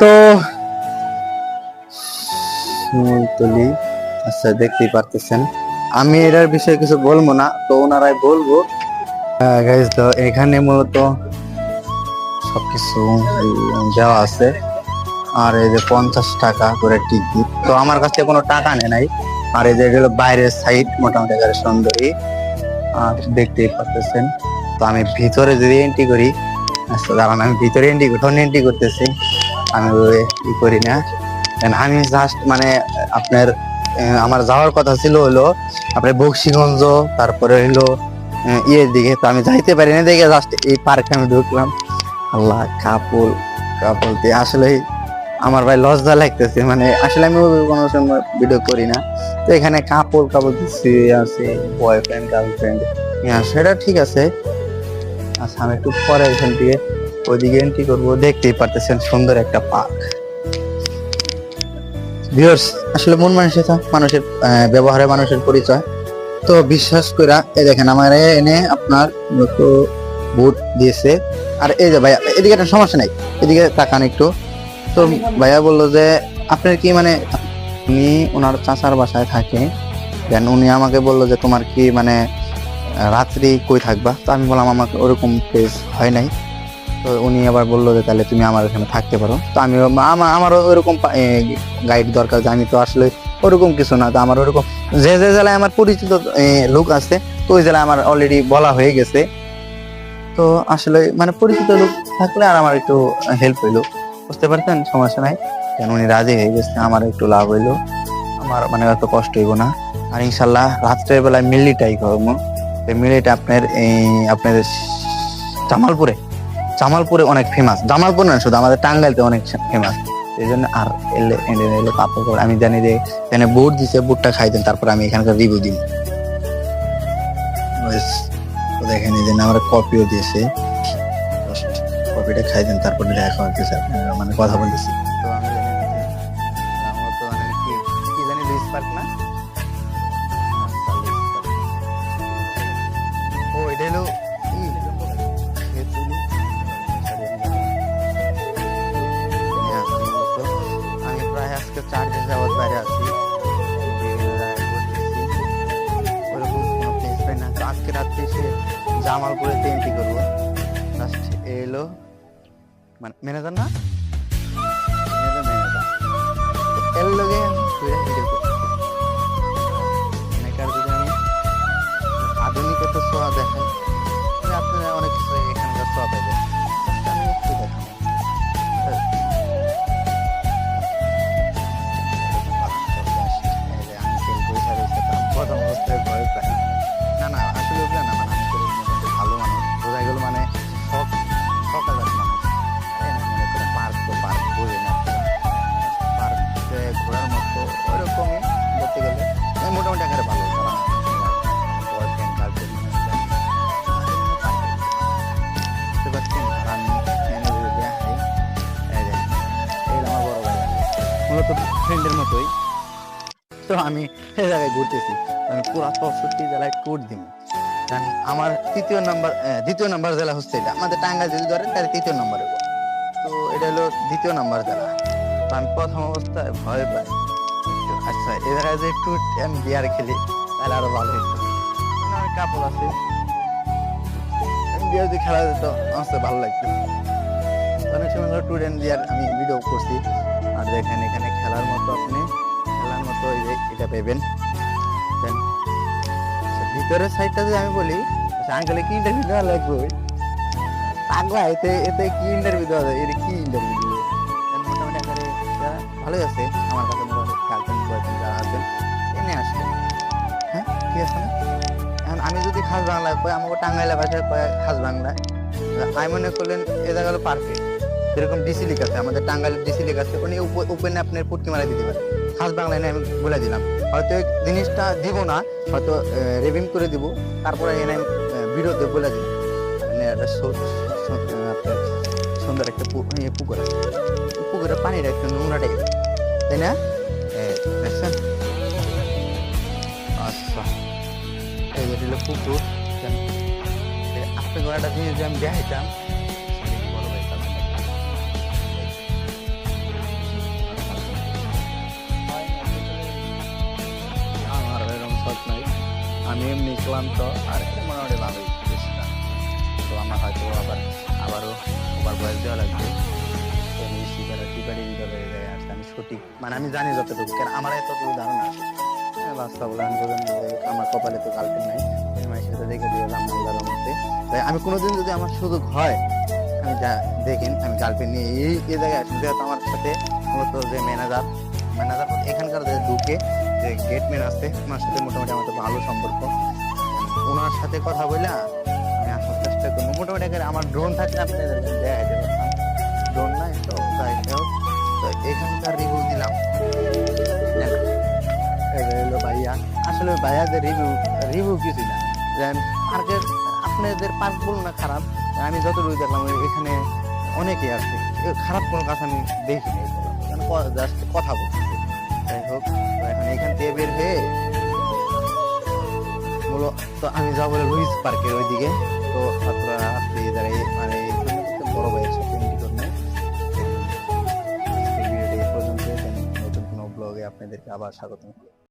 তো শিমুলতলি আচ্ছা দেখতেই পারতেছেন। আমি এটার বিষয়ে কিছু বলব না, তো ওনারাই বলব। গাইস তো এখানে মূলত দেওয়া আছে। আর এই যে পঞ্চাশ টাকা করে টিকিট তো আমার কাছে কোনো টাকা নেই নাই। আর এই যে হলো বাইরের সাইড মোটামুটি একেবারে সুন্দরী। আর দেখতেই পারতেছেন। তো আমি ভিতরে যদি এন্ট্রি করি আচ্ছা দাঁড়ান, আমি ভিতরে এন্ট্রি করি এন্ট্রি করতেছি। আমি ই করি না। আমি জাস্ট মানে আপনার আমার যাওয়ার কথা ছিল হলো আপনার বক্সিগঞ্জ, তারপরে হলো ইয়ের দিকে। তো আমি যাইতে পারি না, দেখে জাস্ট এই পার্কে আমি ঢুকলাম। আল্লাহ, কাপল কাপল দিয়ে আসলে আমার ভাই লজ্জা লাগতেছে। মানে আসলে আমি কোনো সময় ভিডিও করি না। তো এখানে কাপল কাপড় দিচ্ছি আছে বয়ফ্রেন্ড গার্লফ্রেন্ড হ্যাঁ সেটা ঠিক আছে। আচ্ছা আমি একটু পরে এখান থেকে ওইদিকে এন্ট্রি করব। দেখতেই পারতেছেন সুন্দর একটা পার্ক ভিউয়ার্স আসলে মন মানুষের মানুষের ব্যবহারে মানুষের পরিচয়। তো বিশ্বাস করে এই দেখেন আমার এনে আপনার মূলত বুট দিয়েছে। আর এই যে ভাইয়া এদিকে একটা সমস্যা নাই এদিকে তাকান একটু। তো ভাইয়া বলল যে আপনার কি মানে উনি ওনার চাচার বাসায় থাকে। দেন উনি আমাকে বলল যে তোমার কি মানে রাত্রি কই থাকবা? তো আমি বললাম, আমাকে ওরকম প্লেস হয় নাই। তো উনি আবার বলল যে, তাহলে তুমি আমার এখানে থাকতে পারো। তো আমি আমার আমারও ওরকম গাইড দরকার যে, আমি তো আসলে ওরকম কিছু না। তো আমার ওরকম, যে যে জেলায় আমার পরিচিত লোক আছে, তো ওই জেলায় আমার অলরেডি বলা হয়ে গেছে। তো আসলে মানে পরিচিত লোক থাকলে আর আমার একটু হেল্প হইল। বুঝতে পারছেন? সমস্যা নাই। কেন উনি রাজি হয়ে গেছে, আমার একটু লাভ হইল। আমার মানে এত কষ্ট হইব না। আর ইনশাল্লাহ রাত্রের বেলায় মিল্লিটাই করব। মিলিটা আপনার এই আপনাদের জামালপুরে। জামালপুরে অনেক ফেমাস জামালপুর না শুধু আমাদের টাঙ্গাইলতে অনেক ফেমাস এই জন্য আর এলে এলে এলে পাপড় আমি জানি যে এখানে বুট দিছে, বুটটা খাই দেন, তারপর আমি এখানকার রিভিউ দিই। দেখেন এই জন্য আমার কপিও দিয়েছে। কপিটা খাই দেন, তারপরে দেখা হচ্ছে আপনারা মানে কথা বলতেছি। জামালপুরে এন্ট্রি করব। জাস্ট এলো। মানে ম্যানেজার না? ফ্রেন্ডের মতোই। তো আমি এই জায়গায় ঘুরতেছি। আমি পুরা চৌষট্টি জেলায় ট্যুর দিব। কারণ আমার তৃতীয় নাম্বার দ্বিতীয় নাম্বার জেলা হচ্ছে এটা। আমাদের টাঙ্গাইল যদি ধরেন তাহলে তৃতীয় নাম্বারে তো এটা হলো দ্বিতীয় নাম্বার জেলা। তো আমি প্রথম অবস্থায় ভয় পাই। আচ্ছা এ জায়গায় যে একটু আমি বিয়ার খেলি, তাহলে আরও ভালো হতো অনেক কাপড় আছে। বিয়ার যদি খেলা যেত, আমার ভালো লাগতো। অনেক সময় ট্যুর অ্যান্ড বিয়ার আমি ভিডিও করছি। আর দেখেন এখানে খেলার মতো আপনি খেলার মতো এটা পেবেন আচ্ছা, ভিতরের সাইডটা যদি আমি বলি আঙ্কেলে কি ইন্টারভিউ দেওয়া লাগবে? পাগলা এতে এতে কি ইন্টারভিউ দেওয়া যায়? এটা কি ইন্টারভিউ দিবে মোটামুটি আকারে ভালোই আছে আমার কাছে মোটামুটি গার্লফ্রেন্ড বয়ফ্রেন্ড যারা আছেন এনে আসবে হ্যাঁ ঠিক আছে না? এখন আমি যদি খাস বাংলায় কয় আমাকে টাঙ্গাইলা ভাষায় কয় খাস বাংলায়। আমি মনে করলেন এ জায়গা হলো পারফেক্ট যেরকম ডিসি লিখ আছে, আমাদের টাঙ্গাইলের ডিসি লিখ আছে, উনি ওপেনে আপনার পুটকি মারা দিতে পারে। খাস বাংলায় আমি বলে দিলাম। হয়তো জিনিসটা দিব না, হয়তো রেভিং করে দিব, তারপরে এনে আমি বলে দিই মানে সুন্দর একটা পুকুর আছে। পুকুরের পানিটা একটু নোংরা টাইপের তাই না? দেখছেন? আচ্ছা। এই পুকুর আপনাকে একটা জিনিস যে আমি দেখাইতাম এমনি ক্লান্ত আর মোটামুটি ভালোই বেশি না। তো আমার হয়তো আবার আবারও ওভার বয়স দেওয়া লাগবে। আমি শিকারে আমি সঠিক মানে আমি জানি যতটুকু কেন আমার এতটুকু ধারণা আছে। হ্যাঁ, আমি আমার কপালে তো গার্লফ্রেন্ড নাই মাসের সাথে দেখে দিয়ে এলাম আল্লাহর মধ্যে তাই আমি কোনোদিন যদি আমার সুযোগ হয় আমি যা দেখেন আমি গার্লফ্রেন্ড নিয়ে এই এই জায়গায় আসি যেহেতু আমার সাথে মূলত যে ম্যানেজার ম্যানেজার এখানকার যে ঢুকে যে গেটম্যান আছে ওনার সাথে মোটামুটি আমাদের ভালো সম্পর্ক। ওনার সাথে কথা বলে আমি আসার চেষ্টা করব। মোটামুটি আমার ড্রোন থাকলে আপনাদের দেখাইতে পারতাম ড্রোন নাই তো যাই হোক। তো এখানকার রিভিউ দিলাম। দেখ, এই ভাইয়া। আসলে ভাইয়াদের রিভিউ রিভিউ কিছু না। পার্কের আপনাদের পার্ক বলুন না খারাপ। আমি যতটুকু দেখলাম এখানে অনেকেই আছে। খারাপ কোনো কাজ আমি দেখিনি। জাস্ট কথা বলছি যাই হোক এখন এখান থেকে বের হয়ে আমি যাব লুইস পার্কের ওইদিকে। তো আপনারা আপনি মানে বড় ভাইয়ের আপনাদেরকে আবার স্বাগত